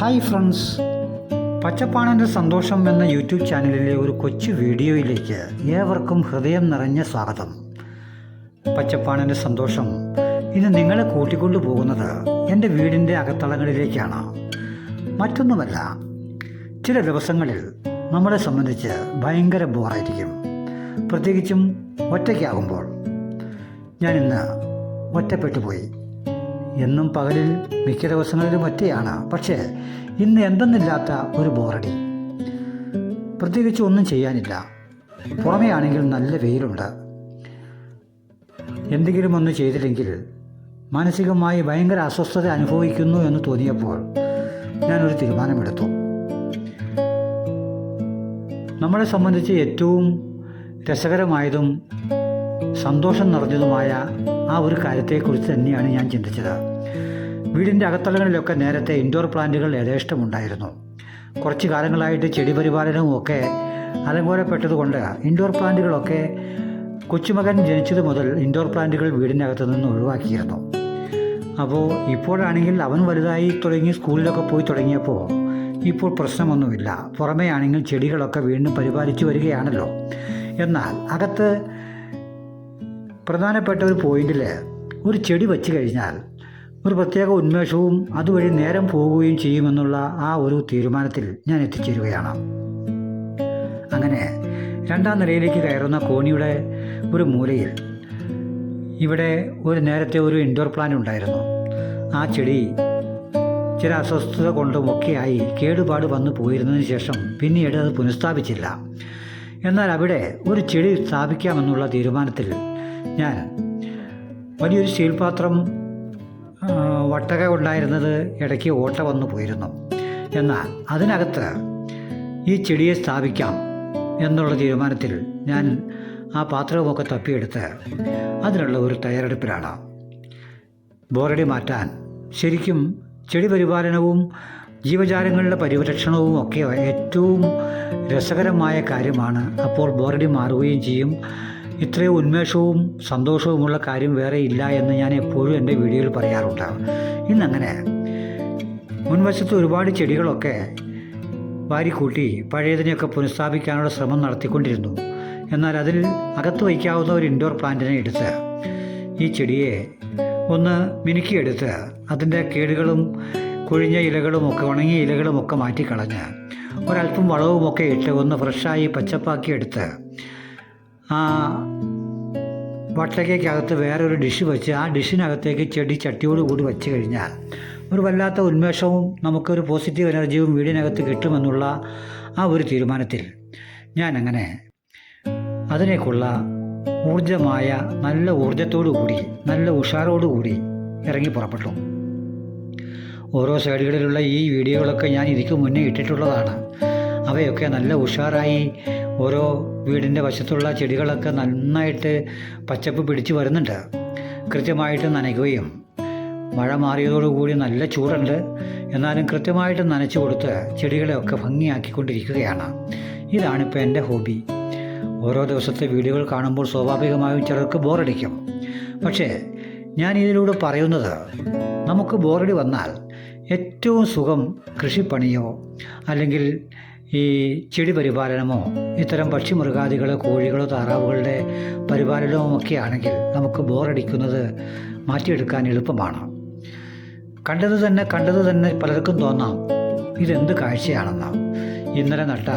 Hi friends പച്ചപ്പാണന്റെ സന്തോഷം എന്ന YouTube ചാനലിലെ ഒരു കൊച്ചു വീഡിയോയിലേക്ക് ഏവർക്കും ഹൃദയം നിറഞ്ഞ സ്വാഗതം. പച്ചപ്പാണന്റെ സന്തോഷം ഇന്ന് നിങ്ങളെ കൂട്ടിക്കൊണ്ടു പോകുന്നത് എന്റെ വീടിന്റെ അകത്തളങ്ങളിലേക്കാണ്. മറ്റൊന്നുമല്ല ചില ദിവസങ്ങളിൽ നമ്മളെ സംബന്ധിച്ച് ഭയങ്കര ബോറായിരിക്കും. പ്രത്യേകിച്ചും ഒറ്റയ്ക്കാകുമ്പോൾ. ഞാൻ ഇന്ന് ഒറ്റപ്പെട്ടു പോയി. എന്നും പകലിൽ മിക്ക ദിവസങ്ങളിലും ഒറ്റയാണ്. പക്ഷേ ഇന്ന് എന്തെന്നില്ലാത്ത ഒരു ബോറടി. പ്രത്യേകിച്ച് ഒന്നും ചെയ്യാനില്ല. പുറമേ ആണെങ്കിൽ നല്ല വെയിലുണ്ട്. എന്തെങ്കിലും ഒന്ന് ചെയ്തില്ലെങ്കിൽ മാനസികമായി ഭയങ്കര അസ്വസ്ഥത അനുഭവിക്കുന്നു എന്ന് തോന്നിയപ്പോൾ ഞാനൊരു തീരുമാനമെടുത്തു. നമ്മളെ സംബന്ധിച്ച് ഏറ്റവും രസകരമായതും സന്തോഷം നിറഞ്ഞതുമായ ആ ഒരു കാര്യത്തെക്കുറിച്ച് തന്നെയാണ് ഞാൻ ചിന്തിച്ചത്. വീടിന്റെ അകത്തളങ്ങളിലൊക്കെ നേരത്തെ ഇൻഡോർ പ്ലാന്റുകൾ യഥേഷ്ടമുണ്ടായിരുന്നു. കുറച്ച് കാലങ്ങളായിട്ട് ചെടി പരിപാലനവും ഒക്കെ അലങ്കോലപ്പെട്ടതുകൊണ്ട് ഇൻഡോർ പ്ലാന്റുകളൊക്കെ കൊച്ചുമകൻ ജനിച്ചത് മുതൽ ഇൻഡോർ പ്ലാന്റുകൾ വീടിനകത്ത് നിന്ന് ഒഴിവാക്കിയിരുന്നു. അപ്പോൾ ഇപ്പോഴാണെങ്കിൽ അവൻ വലുതായി തുടങ്ങി സ്കൂളിലൊക്കെ പോയി തുടങ്ങിയപ്പോൾ ഇപ്പോൾ പ്രശ്നമൊന്നുമില്ല. പുറമേ ആണെങ്കിൽ ചെടികളൊക്കെ വീണ്ടും പരിപാലിച്ചു വരികയാണല്ലോ. എന്നാൽ അകത്ത് പ്രധാനപ്പെട്ട ഒരു പോയിന്റിൽ ഒരു ചെടി വെച്ച് കഴിഞ്ഞാൽ ഒരു പ്രത്യേക ഉന്മേഷവും അതുവഴി നേരം പോവുകയും ചെയ്യുമെന്നുള്ള ആ ഒരു തീരുമാനത്തിൽ ഞാൻ എത്തിച്ചേരുകയാണ്. അങ്ങനെ രണ്ടാം നിലയിലേക്ക് കയറുന്ന കോണിയുടെ ഒരു മൂലയിൽ ഇവിടെ ഒരു നേരത്തെ ഒരു ഇൻഡോർ പ്ലാന്റ് ഉണ്ടായിരുന്നു. ആ ചെടി ചില അസ്വസ്ഥത കൊണ്ടും ഒക്കെയായി കേടുപാട് വന്നു പോയിരുന്നതിന് ശേഷം പിന്നീട് അത് പുനഃസ്ഥാപിച്ചില്ല. എന്നാൽ അവിടെ ഒരു ചെടി സ്ഥാപിക്കാമെന്നുള്ള തീരുമാനത്തിൽ ഞാൻ വലിയൊരു സ്റ്റീൽ പാത്രം വട്ടക ഉണ്ടായിരുന്നത് ഇടയ്ക്ക് ഓട്ട വന്നു പോയിരുന്നു. എന്നാൽ അതിനകത്ത് ഈ ചെടിയെ സ്ഥാപിക്കാം എന്നുള്ള തീരുമാനത്തിൽ ഞാൻ ആ പാത്രവുമൊക്കെ തപ്പിയെടുത്ത് അതിനുള്ള ഒരു തയ്യാറെടുപ്പിലാണ്. ബോറടി മാറ്റാൻ ശരിക്കും ചെടി പരിപാലനവും ജീവജാലങ്ങളുടെ പരിരക്ഷണവും ഒക്കെ ഏറ്റവും രസകരമായ കാര്യമാണ്. അപ്പോൾ ബോറടി മാറുകയും ചെയ്യും. ഇത്രയും ഉന്മേഷവും സന്തോഷവുമുള്ള കാര്യം വേറെ ഇല്ല എന്ന് ഞാൻ എപ്പോഴും എന്റെ വീഡിയോയിൽ പറയാറുണ്ട്. ഇന്നങ്ങനെ മുൻവശത്ത് ഒരുപാട് ചെടികളൊക്കെ വാരിക്കൂട്ടി പഴയതിനെയൊക്കെ പുനഃസ്ഥാപിക്കാനുള്ള ശ്രമം നടത്തിക്കൊണ്ടിരുന്നു. എന്നാൽ അതിൽ അകത്ത് വയ്ക്കാവുന്ന ഒരു ഇൻഡോർ പ്ലാന്റിനെ എടുത്ത് ഈ ചെടിയെ ഒന്ന് മിനുക്കിയെടുത്ത് അതിന്റെ കേടുകളും കൊഴിഞ്ഞ ഇലകളും ഒക്കെ ഉണങ്ങിയ ഇലകളും ഒക്കെ മാറ്റിക്കളഞ്ഞ് ഒരല്പം വളവുമൊക്കെ ഇട്ട് ഒന്ന് ഫ്രഷായി പച്ചപ്പാക്കി എടുത്ത് ആ വട്ടക്കകത്ത് വേറൊരു ഡിഷ് വെച്ച് ആ ഡിഷിനകത്തേക്ക് ചെടി ചട്ടിയോട് കൂടി വെച്ച് കഴിഞ്ഞാൽ ഒരു വല്ലാത്ത ഉന്മേഷവും നമുക്കൊരു പോസിറ്റീവ് എനർജിയും വീടിനകത്ത് കിട്ടുമെന്നുള്ള ആ ഒരു തീരുമാനത്തിൽ ഞാൻ അങ്ങനെ അതിനേക്കുള്ള ഊർജമായ നല്ല ഊർജത്തോടു കൂടി നല്ല ഉഷാറോടുകൂടി ഇറങ്ങി പുറപ്പെട്ടു. ഓരോ സൈഡുകളിലുള്ള ഈ വീഡിയോകളൊക്കെ ഞാൻ ഇതിക്ക് മുന്നേ ഇട്ടിട്ടുള്ളതാണ്. അവയൊക്കെ നല്ല ഉഷാറായി ഓരോ വീടിന്റെ വശത്തുള്ള ചെടികളൊക്കെ നന്നായിട്ട് പച്ചപ്പ് പിടിച്ച് വരുന്നുണ്ട്. കൃത്യമായിട്ട് നനയ്ക്കുകയും മഴ മാറിയതോടുകൂടി നല്ല ചൂടുണ്ട്. എന്നാലും കൃത്യമായിട്ട് നനച്ചു കൊടുത്ത് ചെടികളെയൊക്കെ ഭംഗിയാക്കിക്കൊണ്ടിരിക്കുകയാണ്. ഇതാണിപ്പോൾ എന്റെ ഹോബി. ഓരോ ദിവസത്തെ വീഡിയോകൾ കാണുമ്പോൾ സ്വാഭാവികമായും ചിലർക്ക് ബോറടിക്കും. പക്ഷേ ഞാൻ ഇതിലൂടെ പറയുന്നത് നമുക്ക് ബോറടി വന്നാൽ ഏറ്റവും സുഖം കൃഷിപ്പണിയോ അല്ലെങ്കിൽ ഈ ചെടി പരിപാലനമോ ഇത്തരം പക്ഷിമൃഗാദികളോ കോഴികളോ താറാവുകളുടെ പരിപാലനവും ഒക്കെ ആണെങ്കിൽ നമുക്ക് ബോറടിക്കുന്നത് മാറ്റിയെടുക്കാൻ എളുപ്പമാണ്. കണ്ടത് തന്നെ കണ്ടത് തന്നെ പലർക്കും തോന്നാം ഇതെന്ത് കാഴ്ചയാണെന്ന്. ഇന്നലെ നട്ട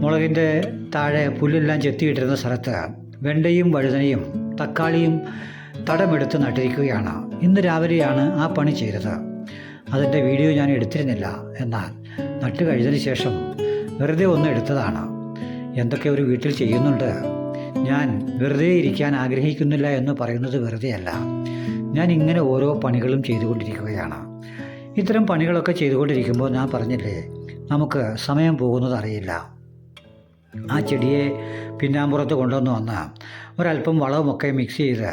മുളകിന്റെ താഴെ പുല്ലെല്ലാം ചെത്തിയിട്ടിരുന്ന സ്ഥലത്ത് വെണ്ടയും വഴുതനയും തക്കാളിയും തടമെടുത്ത് നട്ടിരിക്കുകയാണ്. ഇന്ന് രാവിലെയാണ് ആ പണി ചെയ്തത്. അതിന്റെ വീഡിയോ ഞാൻ എടുത്തിരുന്നില്ല. എന്നാൽ നട്ട് കഴിഞ്ഞതിന് ശേഷം വെറുതെ ഒന്ന് എടുത്തതാണ്. എന്തൊക്കെ ഒരു വീട്ടിൽ ചെയ്യുന്നുണ്ട്? ഞാൻ വെറുതെ ഇരിക്കാൻ ആഗ്രഹിക്കുന്നില്ല എന്ന് പറയുന്നത് വെറുതെയല്ല. ഞാൻ ഇങ്ങനെ ഓരോ പണികളും ചെയ്തുകൊണ്ടിരിക്കുകയാണ്. ഇത്തരം പണികളൊക്കെ ചെയ്തുകൊണ്ടിരിക്കുമ്പോൾ ഞാൻ പറഞ്ഞില്ലേ നമുക്ക് സമയം പോകുന്നത് അറിയില്ല. ആ ചെടിയെ പിന്നാമ്പുറത്ത് കൊണ്ടുവന്ന് വന്ന് ഒരല്പം വളവുമൊക്കെ മിക്സ് ചെയ്ത്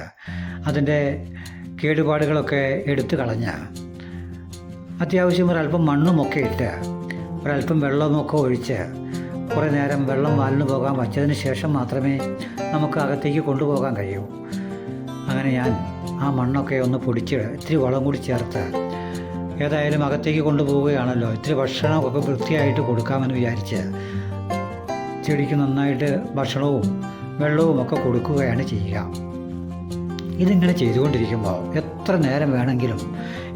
അതിന്റെ കേടുപാടുകളൊക്കെ എടുത്തു കളഞ്ഞ് അത്യാവശ്യം ഒരല്പം മണ്ണുമൊക്കെ ഇട്ട് ഒരല്പം വെള്ളമൊക്കെ ഒഴിച്ച് കുറേ നേരം വെള്ളം വാലിന് പോകാൻ വച്ചതിന് ശേഷം മാത്രമേ നമുക്ക് അകത്തേക്ക് കൊണ്ടുപോകാൻ കഴിയൂ. അങ്ങനെ ഞാൻ ആ മണ്ണൊക്കെ ഒന്ന് പൊടിച്ച് ഇത്തിരി വളം കൂടി ചേർത്ത് ഏതായാലും അകത്തേക്ക് കൊണ്ടുപോവുകയാണല്ലോ. ഇത്തിരി ഭക്ഷണമൊക്കെ വൃത്തിയായിട്ട് കൊടുക്കാമെന്ന് വിചാരിച്ച് ചെടിക്ക് നന്നായിട്ട് ഭക്ഷണവും വെള്ളവും ഒക്കെ കൊടുക്കുകയാണ് ചെയ്യുക. ഇതിങ്ങനെ ചെയ്തുകൊണ്ടിരിക്കുമ്പോൾ എത്ര നേരം വേണമെങ്കിലും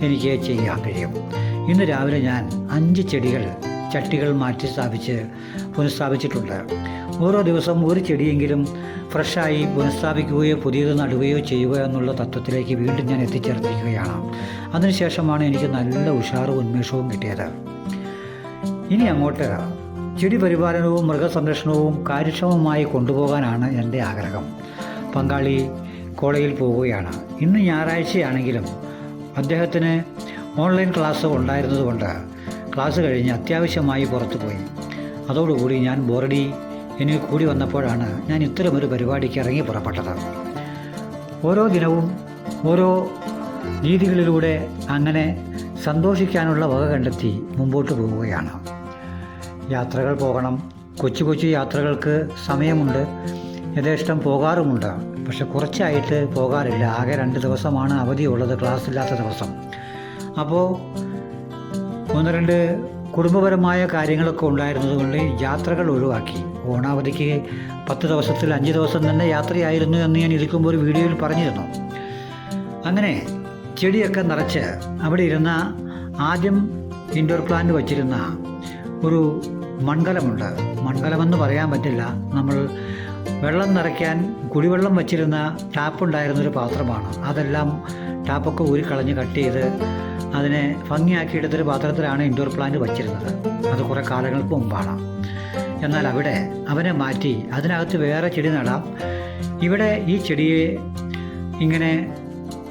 എനിക്ക് ചെയ്യാൻ കഴിയും. ഇന്ന് രാവിലെ ഞാൻ അഞ്ച് ചെടികൾ ചട്ടികൾ മാറ്റി സ്ഥാപിച്ച് പുനഃസ്ഥാപിച്ചിട്ടുണ്ട്. ഓരോ ദിവസം ഒരു ചെടിയെങ്കിലും ഫ്രഷായി പുനഃസ്ഥാപിക്കുകയോ പുതിയത് നടുകയോ ചെയ്യുക എന്നുള്ള തത്വത്തിലേക്ക് വീണ്ടും ഞാൻ എത്തിച്ചേർന്നിരിക്കുകയാണ്. അതിനുശേഷമാണ് എനിക്ക് നല്ല ഉഷാറും ഉന്മേഷവും കിട്ടിയത്. ഇനി അങ്ങോട്ട് ചെടി പരിപാലനവും മൃഗസംരക്ഷണവും കാര്യക്ഷമമായി കൊണ്ടുപോകാനാണ് എന്റെ ആഗ്രഹം. പങ്കാളി കോളേജിൽ പോവുകയാണ്. ഇന്ന് ഞായറാഴ്ചയാണെങ്കിലും അദ്ദേഹത്തിന് ഓൺലൈൻ ക്ലാസ് ഉണ്ടായിരുന്നതുകൊണ്ട് ക്ലാസ് കഴിഞ്ഞ് അത്യാവശ്യമായി പുറത്തു പോയി അതോടുകൂടി ഞാൻ ബോറടി എനിക്ക് കൂടി വന്നപ്പോഴാണ് ഞാൻ ഇത്തരമൊരു പരിപാടിക്ക് ഇറങ്ങി പുറപ്പെട്ടത്. ഓരോ ദിനവും ഓരോ രീതികളിലൂടെ അങ്ങനെ സന്തോഷിക്കാനുള്ള വക കണ്ടെത്തി മുമ്പോട്ട് പോവുകയാണ്. യാത്രകൾ പോകണം. കൊച്ചു കൊച്ചു യാത്രകൾക്ക് സമയമുണ്ട്. യഥേഷ്ടം പോകാറുമുണ്ട്. പക്ഷെ കുറച്ചായിട്ട് പോകാറില്ല. ആകെ രണ്ട് ദിവസമാണ് അവധിയുള്ളത് ക്ലാസ് ഇല്ലാത്ത ദിവസം. അപ്പോൾ ഒന്ന് രണ്ട് കുടുംബപരമായ കാര്യങ്ങളൊക്കെ ഉണ്ടായിരുന്നതുകൊണ്ട് യാത്രകൾ ഒഴിവാക്കി. ഓണാവധിക്ക് പത്ത് ദിവസത്തിൽ അഞ്ച് ദിവസം തന്നെ യാത്രയായിരുന്നു എന്ന് ഞാൻ ഇരിക്കുമ്പോൾ ഒരു വീഡിയോയിൽ പറഞ്ഞിരുന്നു. അങ്ങനെ ചെടിയൊക്കെ നിറച്ച് അവിടെ ഇരുന്ന ആദ്യം ഇൻഡോർ പ്ലാന്റ് വച്ചിരുന്ന ഒരു മൺകലമുണ്ട് മൺകലമെന്ന് പറയാൻ പറ്റില്ല. നമ്മൾ വെള്ളം നിറയ്ക്കാൻ കുടിവെള്ളം വച്ചിരുന്ന ടാപ്പ് ഉണ്ടായിരുന്നൊരു പാത്രമാണ്. അതെല്ലാം ടാപ്പൊക്കെ ഊരിക്കളഞ്ഞ് കട്ട് ചെയ്ത് അതിനെ ഭംഗിയാക്കിയെടുത്തൊരു പാത്രത്തിലാണ് ഇൻഡോർ പ്ലാന്റ് വച്ചിരുന്നത്. അത് കുറേ കാലങ്ങൾക്ക് മുമ്പാണ്. എന്നാൽ അവിടെ അവനെ മാറ്റി അതിനകത്ത് വേറെ ചെടി നടാം. ഇവിടെ ഈ ചെടിയെ ഇങ്ങനെ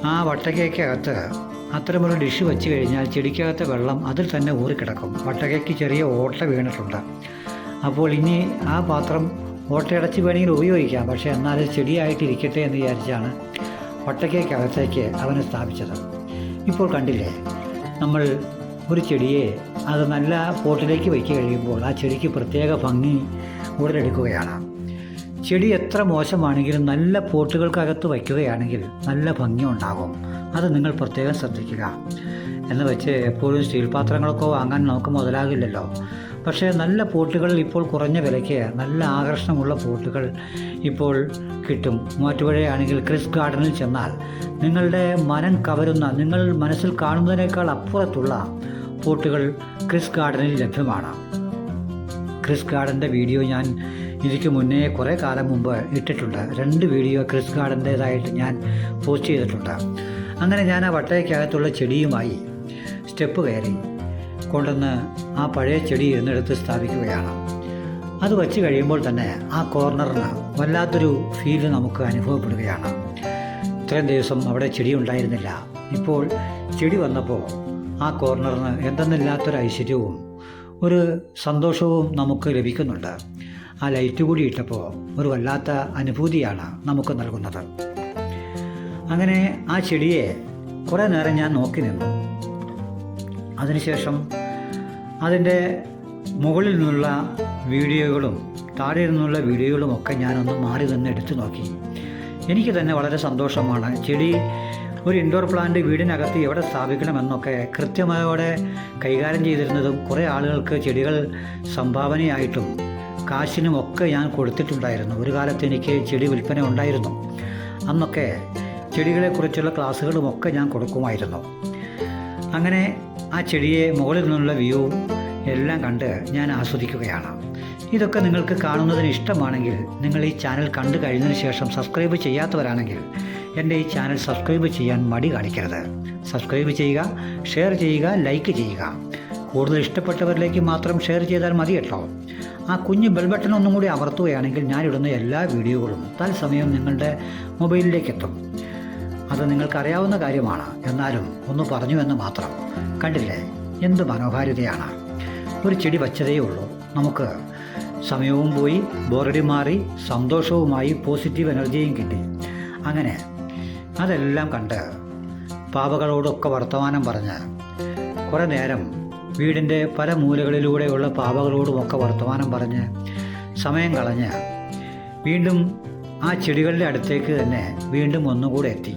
ആ വട്ടകയ്ക്കകത്ത് അത്തരമൊരു ഡിഷ് വെച്ച് കഴിഞ്ഞാൽ ചെടിക്കകത്തെ വെള്ളം അതിൽ തന്നെ ഊറിക്കിടക്കും. വട്ടകയ്ക്ക് ചെറിയ ഓട്ട വീണിട്ടുണ്ട്. അപ്പോൾ ഇനി ആ പാത്രം ഓട്ടയടച്ച് വേണമെങ്കിൽ ഉപയോഗിക്കാം. പക്ഷേ എന്നാൽ ചെടിയായിട്ടിരിക്കട്ടെ എന്ന് വിചാരിച്ചാണ് വട്ടക്കേക്കകത്തേക്ക് അവനെ സ്ഥാപിച്ചത്. ഇപ്പോൾ കണ്ടില്ലേ? നമ്മൾ ഒരു ചെടിയെ അത് നല്ല പോട്ടിലേക്ക് വയ്ക്കുക കഴിയുമ്പോൾ ആ ചെടിക്ക് പ്രത്യേക ഭംഗി ഉടലെടുക്കുകയാണ്. ചെടി എത്ര മോശമാണെങ്കിലും നല്ല പോട്ടുകൾക്കകത്ത് വയ്ക്കുകയാണെങ്കിൽ നല്ല ഭംഗി ഉണ്ടാകും. അത് നിങ്ങൾ പ്രത്യേകം ശ്രദ്ധിക്കുക. എന്ന് വെച്ച് എപ്പോഴും സ്റ്റീൽ പാത്രങ്ങളൊക്കെ വാങ്ങാൻ നമുക്ക് മുതലാകില്ലല്ലോ. പക്ഷേ നല്ല പോട്ടുകൾ ഇപ്പോൾ കുറഞ്ഞ വിലയ്ക്ക് നല്ല ആകർഷണമുള്ള പോട്ടുകൾ ഇപ്പോൾ കിട്ടും. മൂവാറ്റുപുഴയാണെങ്കിൽ ക്രിസ് ഗാർഡനിൽ ചെന്നാൽ നിങ്ങളുടെ മനം കവരുന്ന നിങ്ങൾ മനസ്സിൽ കാണുന്നതിനേക്കാൾ അപ്പുറത്തുള്ള പോട്ടുകൾ ക്രിസ് ഗാർഡനിൽ ലഭ്യമാണ്. ക്രിസ് ഗാർഡന്റെ വീഡിയോ ഞാൻ ഇതിക്ക് മുന്നേ കുറേ കാലം മുമ്പ് ഇട്ടിട്ടുണ്ട്. രണ്ട് വീഡിയോ ക്രിസ് ഗാർഡന്റേതായിട്ട് ഞാൻ പോസ്റ്റ് ചെയ്തിട്ടുണ്ട്. അങ്ങനെ ഞാൻ ആ വട്ടയ്ക്കകത്തുള്ള ചെടിയുമായി സ്റ്റെപ്പ് കയറി കൊണ്ടുവന്ന് ആ പഴയ ചെടി എന്നെടുത്ത് സ്ഥാപിക്കുകയാണ്. അത് വച്ച് കഴിയുമ്പോൾ തന്നെ ആ കോർണറിന് വല്ലാത്തൊരു ഫീൽ നമുക്ക് അനുഭവപ്പെടുകയാണ്. ഇത്രയും ദിവസം അവിടെ ചെടി ഉണ്ടായിരുന്നില്ല. ഇപ്പോൾ ചെടി വന്നപ്പോൾ ആ കോർണറിന് എന്തെന്നില്ലാത്തൊരു ഐശ്വര്യവും ഒരു സന്തോഷവും നമുക്ക് ലഭിക്കുന്നുണ്ട്. ആ ലൈറ്റ് കൂടി ഇട്ടപ്പോൾ ഒരു വല്ലാത്ത അനുഭൂതിയാണ് നമുക്ക് നൽകുന്നത്. അങ്ങനെ ആ ചെടിയെ കുറേ നേരം ഞാൻ നോക്കി നിന്നു. അതിനുശേഷം അതിന്റെ മുകളിൽ നിന്നുള്ള വീഡിയോകളും താഴെ നിന്നുള്ള വീഡിയോകളും ഒക്കെ ഞാനൊന്ന് മാറി തന്നെ എടുത്തു നോക്കി. എനിക്ക് തന്നെ വളരെ സന്തോഷമാണ്. ചെടി ഒരു ഇൻഡോർ പ്ലാന്റ് വീടിനകത്ത് എവിടെ സ്ഥാപിക്കണമെന്നൊക്കെ കൃത്യമായോടെ കൈകാര്യം ചെയ്തിരുന്നതും കുറേ ആളുകൾക്ക് ചെടികൾ സംഭാവനയായിട്ടും കാശിനും ഒക്കെ ഞാൻ കൊടുത്തിട്ടുണ്ടായിരുന്നു. ഒരു കാലത്ത് എനിക്ക് ചെടി വിൽപ്പന ഉണ്ടായിരുന്നു. അന്നൊക്കെ ചെടികളെക്കുറിച്ചുള്ള ക്ലാസ്സുകളുമൊക്കെ ഞാൻ കൊടുക്കുമായിരുന്നു. അങ്ങനെ ആ ചെടിയെ മുകളിൽ നിന്നുള്ള വ്യൂ എല്ലാം കണ്ട് ഞാൻ ആസ്വദിക്കുകയാണ്. ഇതൊക്കെ നിങ്ങൾക്ക് കാണുന്നതിന് ഇഷ്ടമാണെങ്കിൽ നിങ്ങൾ ഈ ചാനൽ കണ്ടു കഴിഞ്ഞതിന് ശേഷം സബ്സ്ക്രൈബ് ചെയ്യാത്തവരാണെങ്കിൽ എന്റെ ഈ ചാനൽ സബ്സ്ക്രൈബ് ചെയ്യാൻ മടി കാണിക്കരുത്. സബ്സ്ക്രൈബ് ചെയ്യുക ഷെയർ ചെയ്യുക ലൈക്ക് ചെയ്യുക. കൂടുതൽ ഇഷ്ടപ്പെട്ടവരിലേക്ക് മാത്രം ഷെയർ ചെയ്താൽ മതി കേട്ടോ. ആ കുഞ്ഞ് ബെൽ ബട്ടൺ ഒന്നും കൂടി അമർത്തുകയാണെങ്കിൽ ഞാനിടുന്ന എല്ലാ വീഡിയോകളും തൽസമയം നിങ്ങളുടെ മൊബൈലിലേക്ക് എത്തും. അത് നിങ്ങൾക്കറിയാവുന്ന കാര്യമാണ്. എന്നാലും ഒന്ന് പറഞ്ഞു എന്ന് മാത്രം. കണ്ടില്ലേ? എന്ത് മനോഹാരിതയാണ്. ഒരു ചെടി വച്ചതേ ഉള്ളൂ. നമുക്ക് സമയവും പോയി ബോറടി മാറി സന്തോഷവുമായി പോസിറ്റീവ് എനർജിയും കിട്ടി. അങ്ങനെ അതെല്ലാം കണ്ട് പാവകളോടൊക്കെ വർത്തമാനം പറഞ്ഞ് കുറേ നേരം വീടിന്റെ പല മൂലകളിലൂടെയുള്ള പാവകളോടുമൊക്കെ വർത്തമാനം പറഞ്ഞ് സമയം കളഞ്ഞ് വീണ്ടും ആ ചെടികളുടെ അടുത്തേക്ക് തന്നെ വീണ്ടും ഒന്നുകൂടെ എത്തി.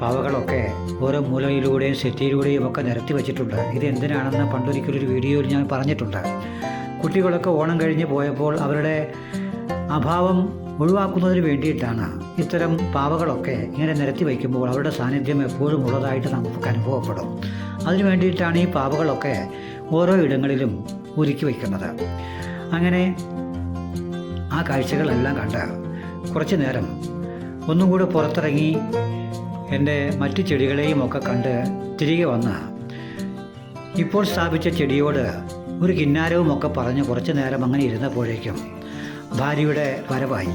പാവകളൊക്കെ ഓരോ മൂലയിലൂടെയും സെറ്റിയിലൂടെയും ഒക്കെ നിരത്തി വെച്ചിട്ടുണ്ട്. ഇത് എന്തിനാണെന്ന് പണ്ടൊരിക്കലൊരു വീഡിയോയിൽ ഞാൻ പറഞ്ഞിട്ടുണ്ട്. കുട്ടികളൊക്കെ ഓണം കഴിഞ്ഞ് പോയപ്പോൾ അവരുടെ അഭാവം ഒഴിവാക്കുന്നതിന് വേണ്ടിയിട്ടാണ് ഇത്തരം പാവകളൊക്കെ ഇങ്ങനെ നിരത്തി വയ്ക്കുമ്പോൾ അവരുടെ സാന്നിധ്യം എപ്പോഴും ഉള്ളതായിട്ട് നമുക്ക് അനുഭവപ്പെടും. അതിനു വേണ്ടിയിട്ടാണ് ഈ പാവകളൊക്കെ ഓരോ ഇടങ്ങളിലും ഒരുക്കി വയ്ക്കുന്നത്. അങ്ങനെ ആ കാഴ്ചകളെല്ലാം കണ്ട് കുറച്ച് നേരം ഒന്നും കൂടെ പുറത്തിറങ്ങി എന്റെ മറ്റു ചെടികളെയും ഒക്കെ കണ്ട് തിരികെ വന്ന് ഇപ്പോൾ സ്ഥാപിച്ച ചെടിയോട് ഒരു കിന്നാരവും ഒക്കെ പറഞ്ഞ് കുറച്ച് നേരം അങ്ങനെ ഇരുന്നപ്പോഴേക്കും ഭാര്യയുടെ വരവായി.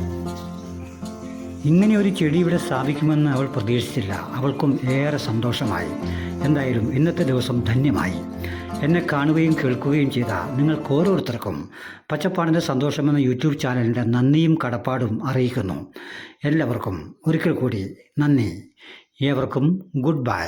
ഇങ്ങനെ ഒരു ചെടി ഇവിടെ സ്ഥാപിക്കുമെന്ന് അവൾ പ്രതീക്ഷിച്ചില്ല. അവൾക്കും ഏറെ സന്തോഷമായി. എന്തായാലും ഇന്നത്തെ ദിവസം ധന്യമായി. എന്നെ കാണുകയും കേൾക്കുകയും ചെയ്ത നിങ്ങൾക്ക് ഓരോരുത്തർക്കും പച്ചപ്പാടിന്റെ സന്തോഷമെന്ന യൂട്യൂബ് ചാനലിന്റെ നന്ദിയും കടപ്പാടും അറിയിക്കുന്നു. എല്ലാവർക്കും ഒരിക്കൽ കൂടി നന്ദി. ഏവർക്കും ഗുഡ് ബൈ.